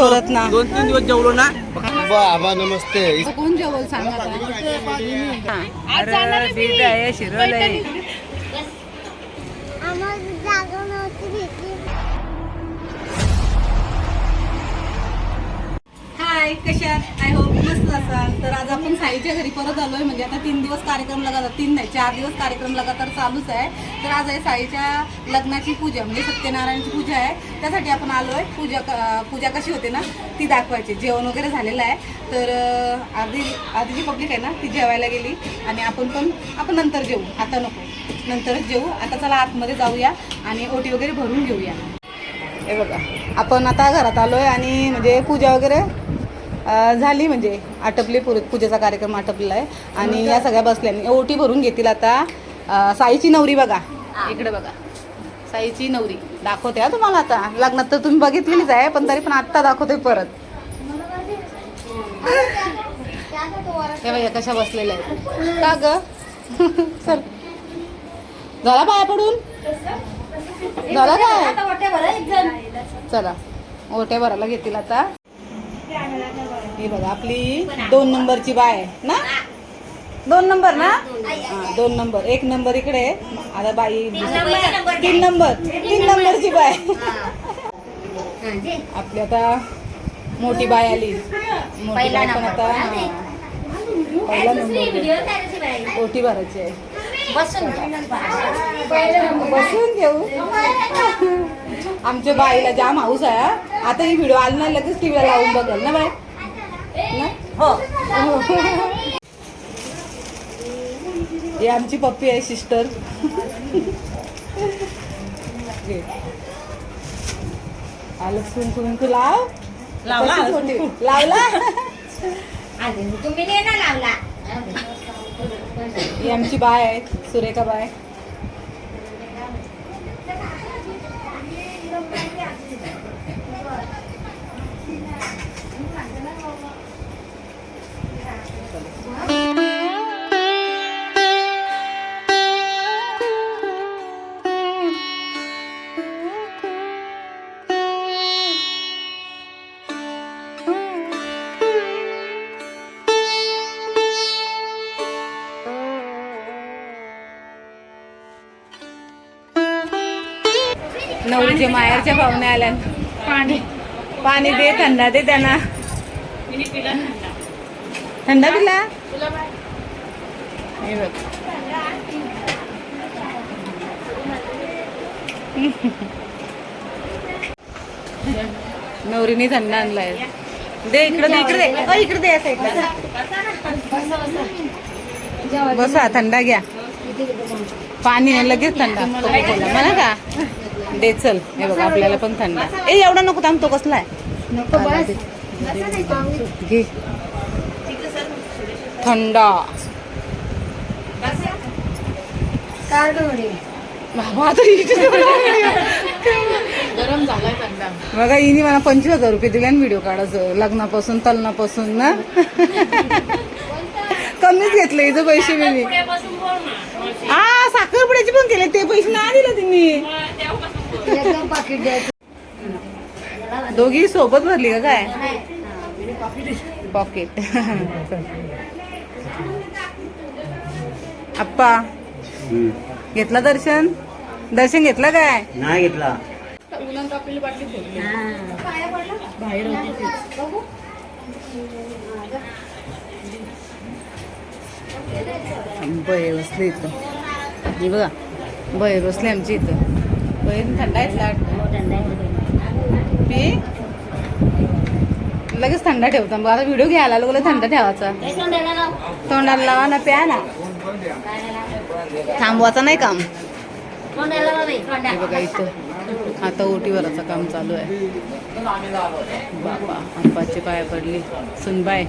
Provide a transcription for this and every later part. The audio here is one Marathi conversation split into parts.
चोरत ना. दोन तीन दिवस जेवलो ना. बाबा नमस्ते. कोण जेवल सांगा शिरवलंय. आम्हाला जागा हाय कशा आय होप मस्त असाल. तर आज आपण साईच्या घरी परत आलोय. म्हणजे आता तीन दिवस कार्यक्रम लगातार तीन नाही चार दिवस कार्यक्रम लगातार चालूच आहे. तर आज आहे साईच्या लग्नाची पूजा म्हणजे सत्यनारायणची पूजा आहे. त्यासाठी आपण आलोय. पूजा क- पूजा कशी होते ना ती दाखवायची. जेवण वगैरे झालेलं आहे. तर आधी आधीची जी पब्लिक आहे ना ती जेवायला गेली. आणि आपण पण आपण नंतर जेवू आता नको. नंतरच जेवू आता चला आतमध्ये जाऊया आणि ओटी वगैरे भरून घेऊया. हे बघा. आपण आता घरात आलोय आणि म्हणजे पूजा वगैरे झाली म्हणजे आटपली पुर- पूजेचा कार्यक्रम आटपलेला आहे. आणि या सगळ्या बसल्याने ओटी भरून घेतील आता साईची नवरी बघा. इकडे बघा. साईची नवरी. दाखवते हा तुम्हाला आता. लग्नात तर तुम्ही बघितलेलीच आहे पण तरी पण आत्ता दाखवते परत. हे बघा कशा बसलेल्या आहेत. का ग? सर झाला पाया पडून? झाला काय चला. ओट्या भरायला घेतील आता. ही बघा आपली दोन नंबरची बाय आहे ना? दोन नंबर ना? हा दोन नंबर. एक नंबर इकडे आता बाई तीन नंबर. तीन नंबरची बाय. आपली आता मोठी बाय आली. मोठी बाय पण आता. पहिला नंबर ओटी भरायची आहे. बसून घेऊ. आमच्या बाईला जाम हाऊस आहे हा. आता ही व्हिडिओ आली नाही लगेच टीव्हीला लावून बघेल ना बाई? ना? हो. ही आमची पप्पी आहे सिस्टर आलं सुन कुंकू लाव. छोटी? लावला? तुम्ही नाही ना लावला. ही आमची बाय आहे सुरेखा बाय. नवरीच्या माहेरच्या पाहुणे आल्या पाणी. पाणी दे थंडा दे त्यांना. थंडा पिला? हे बघ. नवरीने थंड आणलाय. दे इकडे दे इकडे दे. इकडे दे साईडला बसा थंडा घ्या. पाणी लगेच थंडा. मला का? दे चल. हे बघा आपल्याला पण थंडा ए एवढा नको थांब तो कसला आहे? घे. थंडा. गरम झालाय बघा हिने मला पंचवीस हजार रुपये दिले व्हिडिओ काढायचं. लग्नापासून तलनापासून ना? कमीच घेतले हिचं पैसे मी. हा साखरपुड्याचे पण केले ते पैसे नाही दिले तिने. दोघी सोबत भरली का काय? पॉकेट आप्पा घेतला दर्शन? दर्शन घेतलं काय? नाही घेतला. बये बसले इथं. हे बघा बये बसले आमची इथं. बहीण थंड लाट पी लगेच थंड ठेवतो. मग आता व्हिडिओ घ्यायला लागलो थंड ठेवायचा. तोंडाला लावा ना प्या ना. थांबवायचं नाही काम. बघा इथं. आता ओटीवरचं काम चालू आहे. बाबा आप्पाची पाय पडली. सुनबाय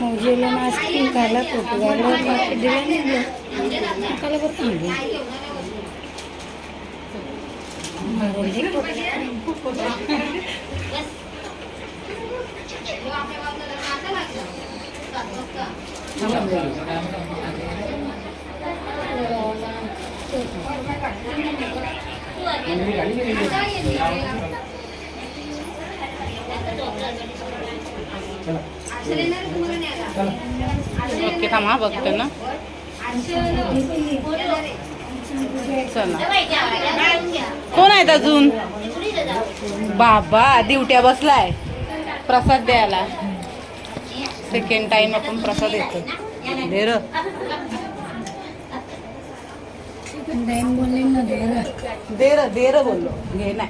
मौजेला नाचतील खायला फोटो काढला बाकी दिला निघलं काला बरं थांबलं ओके थांबा बघते ना. चला. कोण आहेत अजून? बाबा दिवट्या बसलाय. प्रसाद द्यायला. सेकंड टाइम आपण प्रसाद येतो दे र. बहीण बोलली ना दे रे. दे र दे र बोललो. घे दे.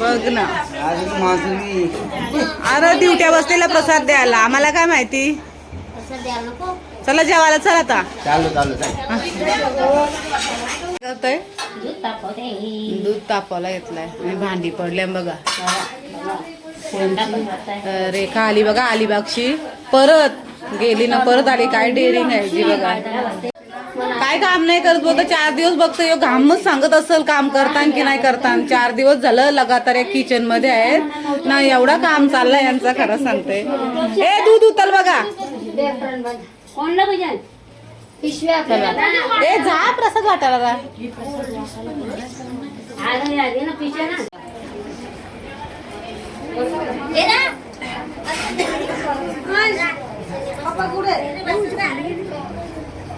बघ ना. अरे दिवट्या बसलेला प्रसाद द्यायला. आम्हाला काय माहिती? चला जेवायला चला आता. चालू चालू चालू करतोय दूध तापवायला घेतलाय आणि भांडी पडल्या बघा. रेखा आली बघा अलिबागची. परत गेली ना परत आली. काय डेअरिंग आहे जी बघा. काय काम नाही करत बोलतो. चार दिवस बघतो. यो घामच सांगत असेल काम करतान की नाही करतान. चार दिवस झालं लगातार एक किचनमध्ये आहेत. ना एवढा काम चाललंय यांचा खरं सांगते. हे दूध उतल बघा. ए जा प्रसाद वाटायला जा.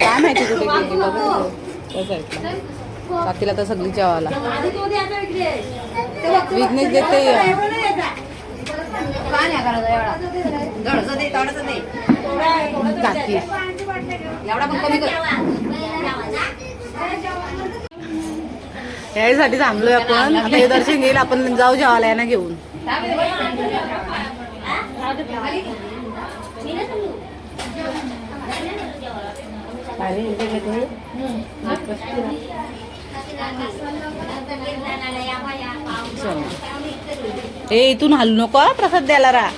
काय माहिती कुठे गेली बघा. साथीला तर सगळी जेवायला विघ्नेश देते. काकी यासाठी थांबलोय आपण. आता हे दर्शन घेईल आपण जाऊ जेवायला यांना घेऊन. ए इथून हलू नको प्रसाद द्यायला रा.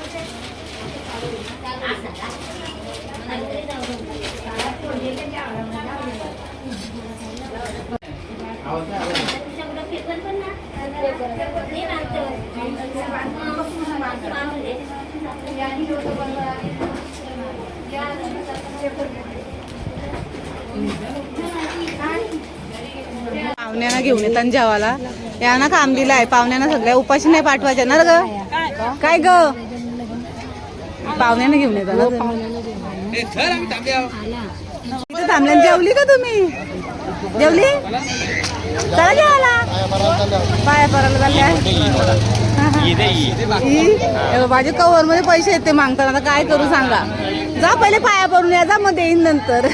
पाहुण्यांना घेऊन येतात जेवायला. यांना काम दिलं आहे पाहुण्यांना सगळ्या उपाशी नाही पाठवायच्या. ना ग? काय ग? पाहुण्यांना घेऊन येतात थांबल्या. जेवली का तुम्ही? जेवली? चला जेवायला. पाया परायला चालल्या माझे कवर मध्ये पैसे येते मागतात. आता काय करू सांगा. जा पहिले पाया पडून या जा मग देईन नंतर.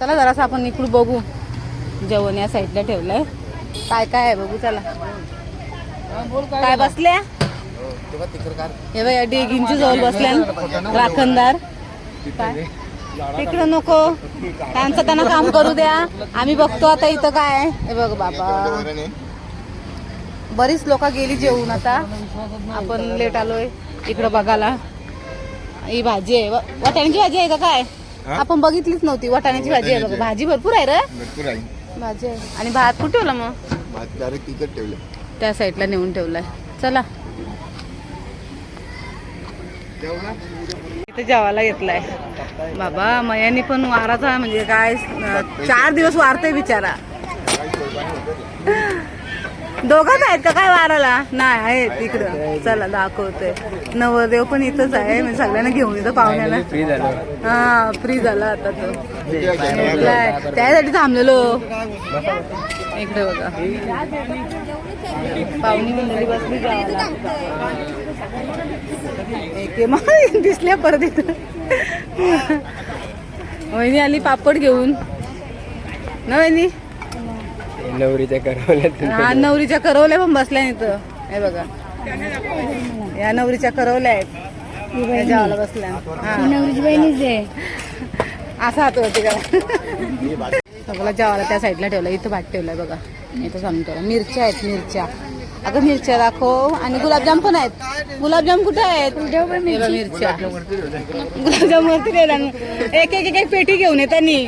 चला जरासं आपण इकडून बघू. जेवण या साईडला ठेवलंय. काय काय आहे बघू चला. काय बसल्या? हे बघ या जवळ बसल्या. राखणदार. काय? तिकडं नको. त्यांचं त्यांना काम करू द्या. आम्ही बघतो आता इथं काय हे बघ बाबा. बरीच लोक गेली जेवून आता. आपण लेट आलोय इकडं बघायला. ही भाजी आहे. वाटाण्याची भाजी आहे का काय? आपण बघितलीच नव्हती. वाटाण्याची भाजी आहे बघ. भाजी भरपूर आहे रे. भरपूर आहे. भाजी आहे. आणि भात कुठे ठेवला मग? भात डायरेक्ट तिकट ठेवलं. त्या साईडला नेऊन ठेवलाय. चला. इथे जेवायला घेतलाय. बाबा मयानी पण वाराचा म्हणजे काय चार दिवस वारतोय बिचारा. दोघाच आहेत का? काय वाराला? नाही आहेत इकडं. चला दाखवतोय नवरदेव पण इथंच आहे. म्हणजे सगळ्यांना घेऊन येतो पाहुण्याला. हा फ्री झाला आता तो. त्यासाठी थांबलेलो. इकडे बघा. पाहुणी मंडळी बसली मग दिसल्या परत इथं. वहिनी आली पापड घेऊन. ना वहिनी? नवरीच्या करवल्यात हा नवरीच्या करवल्या पण बसल्या इथं. हे बघा. या नवरीच्या करवल्या आहेत. बसल्या. हा नवरीची बहिणीच आहे. असा हात होती का सगळं जेवायला त्या साईडला ठेवलं. इथं भात ठेवलाय बघा. इथं सांगतो. तुला. मिरच्या आहेत मिरच्या. अगं मिरच्या दाखव. आणि गुलाबजाम पण आहेत. गुलाबजाम कुठे आहेत? हे बघ मिरच्या. गुलाबजाम वरती ठेवला. एक एक एक एक पेटी घेऊन ये त्यांनी.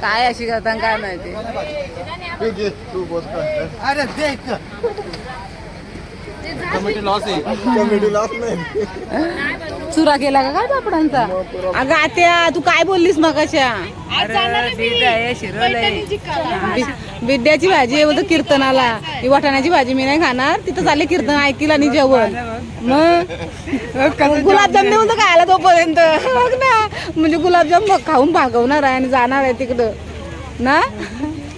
काय अशी करता काय माहिती? अरे देख. कमिटी लॉस आहे. कमिटी लॉस नाही. चुरा केला का काय पापडांचा अगं आत्या तू काय बोललीस मगाच्या? वि- विद्याची भाजी आहे बोलतो कीर्तनाला. ही वाटाण्याची भाजी मी नाही खाणार. तिथं चालले कीर्तन ऐकील आणि जेवण. मग? गुलाबजाम नाही बोलतो खायला तोपर्यंत. बघ ना. म्हणजे गुलाबजाम बघ खाऊन भागवणार आहे आणि जाणार आहे तिकडं. ना?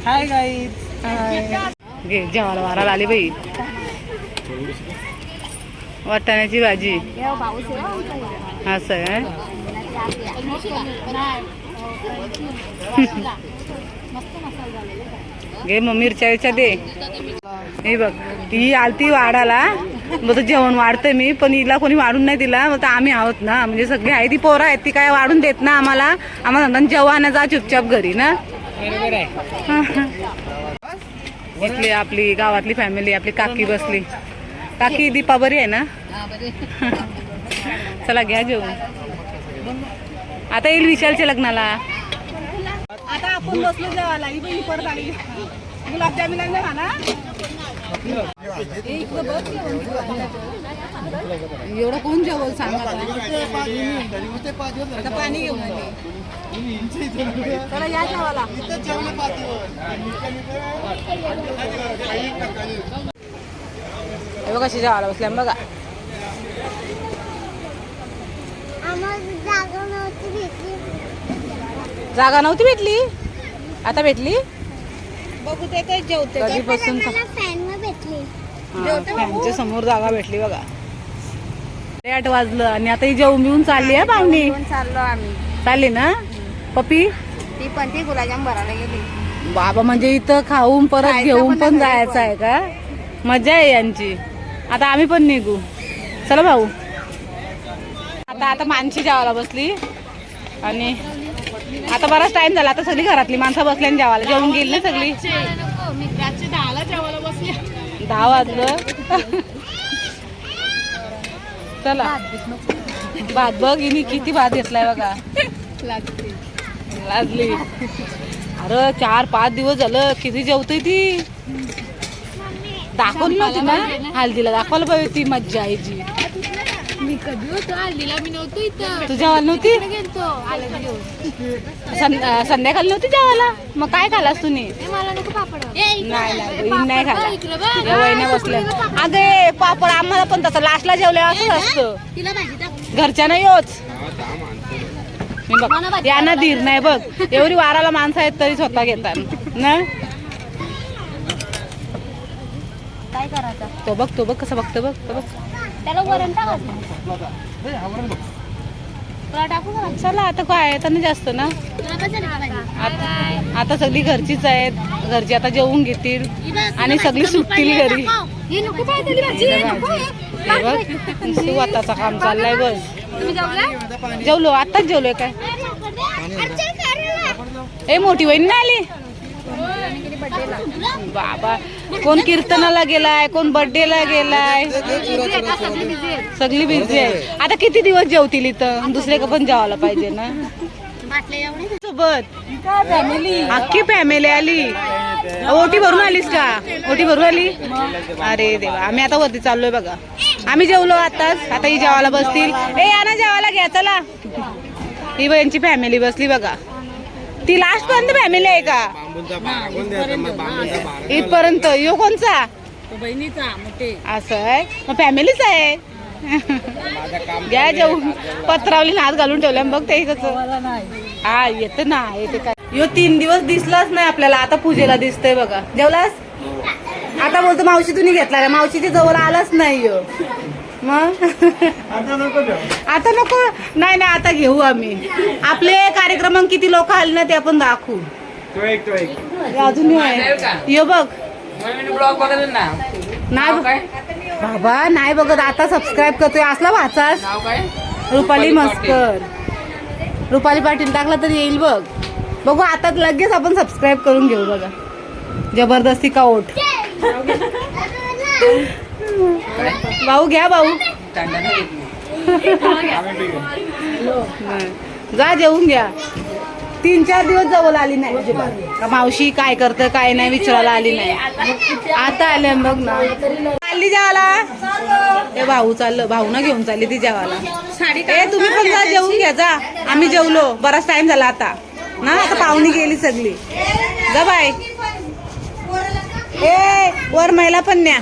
हाय घे जेवायला वाराला आली बाई. वाटाण्याची भाजी. असं आहे घे मग मिरच्या विरच्या दे. हे बघ ही आलती वाढाला मग जेवण वाढतंय मी पण हिला कोणी वाढून नाही दिला. मग आम्ही आहोत ना. म्हणजे सगळी आहे ती पोरं आहेत ती काय वाढून देत ना आम्हाला. आम्हाला जेवण जा चुपचाप घरी ना. इथली आपली गावातली फॅमिली आपली काकी बसली. काकी दीपा बरी आहे ना? चला घ्या जेवण. आता येईल विशालच्या लग्नाला. आता आपण बसलो जेवायला. ही परत आली. गुलाबजामुन लागले एवढं कोण जेवल सांगा आता पाणी घेऊन आली. चला या जेवायला. हे बघा कशी जेवायला बसल्या बघा. जागा नव्हती भेटली? जागा नव्हती भेटली आता भेटली? बघू ते काय जेवते कधीपासून फॅनच्या समोर जागा भेटली बघा. आठ वाजलं आणि आता ही जेवून बिवून चालली आहे पाहुणी? चाललो आम्ही. चालली ना? पप्पी ती पण ती गुलाबजाम भरायला गेली. बाबा म्हणजे इथं खाऊन परत घेऊन पण पण नाही जायचं आहे का? मजा आहे यांची. आता आम्ही पण निघू. चला भाऊ. आता आता मानशी जेवायला बसली. आणि आता बराच टाइम झाला. आता सगळी घरातली माणसं बसली आणि जेवायला. जेवून गेली ना सगळी? दहा वाजलं. चला. भात बघ हिने किती भात घेतलाय बघा. लाजली. अरे चार पाच दिवस झालं किती जेवतोय ती? दाखवली नव्हती ना? हल्दीला दाखवायला पाहिजे ती मज्जा आईची. मी कधी होतो हल्दीला मी नव्हतो इथं. तू जेवायला नव्हती? संध्याकाळी नव्हती जेवायला? मग काय खालास तुम्ही? मला नको पापड. नाही नाही खाला वहिन्या बसल्या. अगे पापड आम्हाला पण तसं लास्टला जेवले असंच असतं. घरच्या नाही होच मी बघ यांना धीर नाही बघ. एवढी वाराला माणसं आहेत तरी स्वतः घेतात ना? काय करायचं? तो बघ तो बघ कसं बघतो बघ तो बघ. त्याला वरण टाकायचं. चला आता काय आता नाही जास्त ना? आता सगळी घरचीच आहेत. घरची आता जेवून घेतील. आणि सगळी सुटतील घरी. हे तरी हे बघ सुवाताचं काम चाललंय बस तुम्ही जेवला? जेवलो आताच जेवलोय काय ए मोठी वहिनी ना आली? बाबा कोण कीर्तनाला गेलाय कोण बर्थडेला गेलाय? सगळी बिझी आहे. आता किती दिवस जेवतील इथं? दुसरे का पण जेवायला पाहिजे ना? सोबत. अख्खी फॅमिली आली. ओटी भरून आलीस का? ओटी भरून आली? अरे देवा आम्ही आता वरती चाललोय बघा. आम्ही जेवलो आताच. आता ही जेवायला बसतील. ए या ना जेवायला घ्या चला. ही यांची फॅमिली बसली बघा. ती लास्ट पर्यंत फॅमिली आहे का? इथपर्यंत. यो कोणचा? बहिणीचा असं आहे? मग फॅमिलीच आहे. घ्या जेवून. पत्रावली हात घालून ठेवल्या. बघ ते कसं हा येत ना येते काय? यो तीन दिवस दिसलाच नाही आपल्याला. आता पूजेला दिसतंय बघा. जेवलास? आता बोलतो मावशी तुम्ही घेतला रे. मावशीच्या जवळ आलाच नाही यो. मग? आता नको नाही नाही आता घेऊ आम्ही. आपले कार्यक्रम किती लोक आले ना ते आपण दाखवू. हे अजून आहे. यो बघ. नाही बघ- बाबा नाही बघत. आता सबस्क्राईब करतोय. असला वाचास. रुपाली मस्कर. रुपाली पाटील टाकला तर येईल बघ. बघू आता लगेच आपण सबस्क्राईब करून घेऊ बघा. जबरदस्ती का ओट भाऊ घ्या भाऊ. जा जेवून घ्या. तीन चार दिवस जवळ आली नाही मावशी काय करतं काय नाही विचारायला आली नाही. आता आले बघ ना. चालली जेवाला ते भाऊ चाललं. भाऊ ना घेऊन चालली ती जेवाला ए तुम्ही पण जा जेवून घ्या जा. आम्ही जेवलो. बराच टाइम झाला आता. ना आता पाहुणी गेली सगळी. जा बाय. ए वर महिला पण न्या.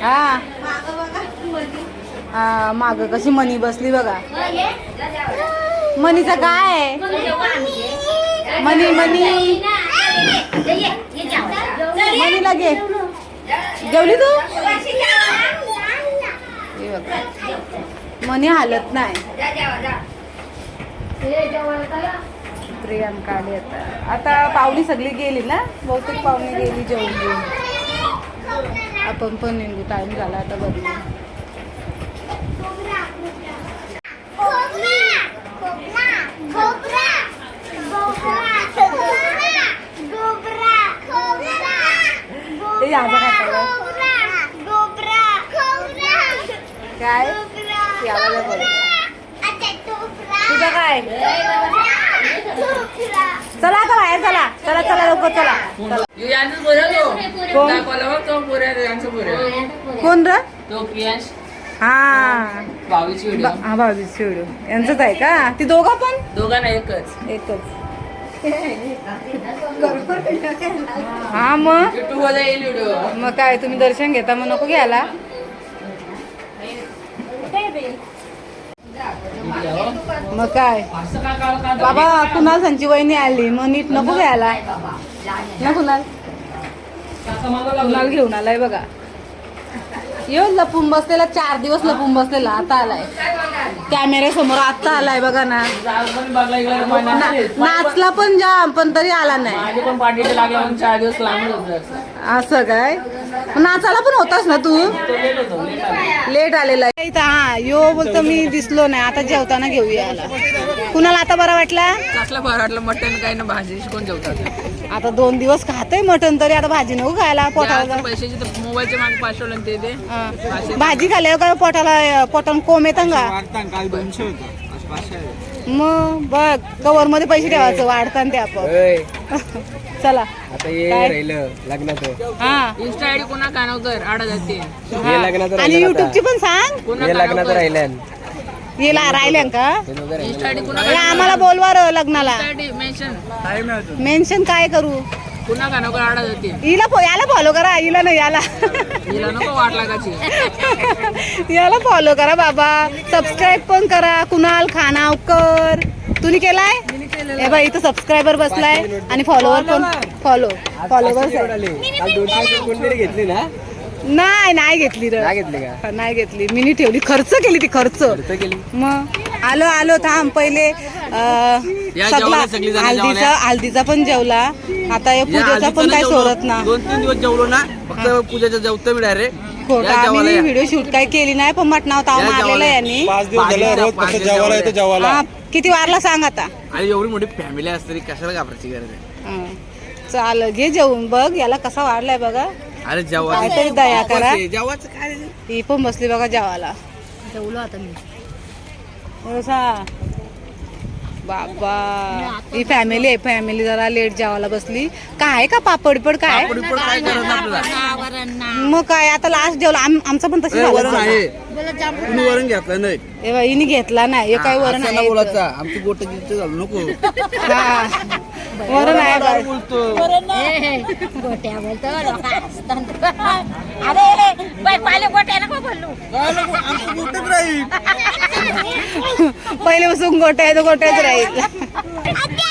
हा. हा माग कशी मनी बसली बघा. मनीचं काय? आहे मनी. मनी लागे जेवली तू? मनी हालत नाही. प्रियांका आली आता. आता पाहुणी सगळी गेली ना? बहुतेक पाहुणी गेली जेवून घेऊन आपण पण निघू टाईम झाला आता बदलू ए, याचं काय चाललंय? काय याला बोल तुझं काय चला आता बाहेर चला चला लवकर चला. बोऱ्या तो कोण? र? हा. बावीस हा व्हिडिओ यांचंच आहे का? ती दोघं पण? दोघांना एकच. एकच. हा मग? मग काय तुम्ही दर्शन घेता मग नको घ्यायला. मग काय? बाबा कुणाल संची वहिनी आली मग नीट नको घ्यायला. ना कुणाल? कुणाल घेऊन आलाय बघा. येऊ लपून बसलेला चार दिवस लपून बसलेला आता आलाय. कॅमेऱ्यासमोर आता आलाय बघा ना. नाचला पण जाम पण तरी आला नाही. चार दिवस लांबच असं काय? नाचायला पण होतास ना तू? लेट आलेला. आहे. इथं हा यो बोलतो मी दिसलो नाही आता जेवताना घेऊया कुणाला आता बरा वाटला? कसलं बरं वाटलं मटण काही ना भाजी कोण जेवतात. आता दोन दिवस खातोय मटण तरी आता भाजी नको खायला पोटाला पैशाचे तर मोबाईलचे मागे आणि ते दे. भाजी. खाल्ल्यावर काय पोटाला पोटान कोंब येतं का? काल दोनशे होतं. मग बघ कवर मध्ये पैसे ठेवायचं वाढताना ते आपण चला. आता हे काय? राहिलं लग्नाचं. हा. इंस्टा आयडी कोणा कानाव कर आठ हजार तीन हे. लग्नाचं आणि राहिलं युट्यूबची पण सांग. कोणा हे लग्नाचं राहिलं. येला राहिल्या का? इंस्टा आयडी कोणा हे आम्हाला बोलवा र लग्नाला. आयडी मेन्शन मेन्शन काय करू पुन्हा कानाव कर? आठ हजार तीन हिला फो- याला फॉलो करा हिला नाही याला. हिला नको वाट लागायची. याला फॉलो करा बाबा. सबस्क्राईब पण करा. कुणाल खानावकर. तुम्ही केलाय? हे बाई इथं सबस्क्रायबर बसलाय आणि फॉलोवर पण फॉलो फॉलोवर घेतली ना? नाही नाही घेतली र. नाही घेतली का? नाही घेतली. मी ठेवली. खर्च केली ती खर्च. खर्च केली. मग आलो आलो थांब. पहिले सगळा हल्दीचा. हल्दीचा पण जेवला. आता या पूजेचा पण काय सोडत ना. दोन तीन दिवस जेवलो ना. फक्त पूजाच्या जेवतो मी डायरेक्ट खोटं. आम्ही व्हिडिओ शूट काय केली नाही पण मटणाव ताव मारलेलं. यांनी. पाच दिवस झाले रोज फक्त जेवायला येतो जेवायला? हा, किती वारला सांग आता. आणि एवढी मोठी फॅमिली असते कशाला घाबरायची गरज आहे? हं. चाल घे जेवून बघ याला कसा वाढलाय बघा. अरे जेव्हा काहीतरी दया करा. काय? रे? ही पण बसली बघा जेवायला. जेवलो आता मी. बाबा. ही फॅमिली आहे फॅमिली जरा लेट जेवायला बसली. काय का पापड पड काय? पापड बिपड काय करत आपल्याला? मग काय आता लास्ट जेवला. आम- आमचं पण तसं ए, वरण झालं आहे तुम्ही वरण घेतलं नाही. हिने घेतला नाही. हे काय वरण असं आहे बोलायचं. आमची गोट गिट घालू नको. हा. वरण आहे बाई. बोलतो. गोट्या बोलतो अरे बाय पाले गोट्या नको बोलू. आमचं गोटच राहील. पहिले बसून गोट्या आहे तर गोट्याच राहील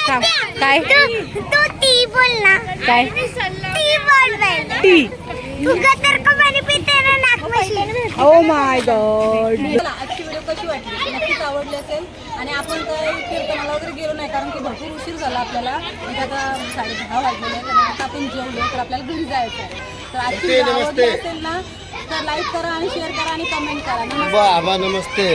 थांब. काय? तू ती बोल ना. काय? ती बोल बाई. टी तू तर कमानी पिते ना नाक ओ माय गॉड आजची व्हिडिओ कशी वाटली? नक्कीच आवडली असेल? आणि आपण काही कीर्तनाला वगैरे गेलो नाही कारण की भरपूर उशीर झाला आपल्याला. म्हणजे आता साडे दहा वाजलेले आणि आता आपण जेवलो तर आपल्याला घरी जायचं आहे. तर आजची आवडली असेल ना तर लाईक करा आणि शेअर करा आणि कमेंट करा. बाबा नमस्ते.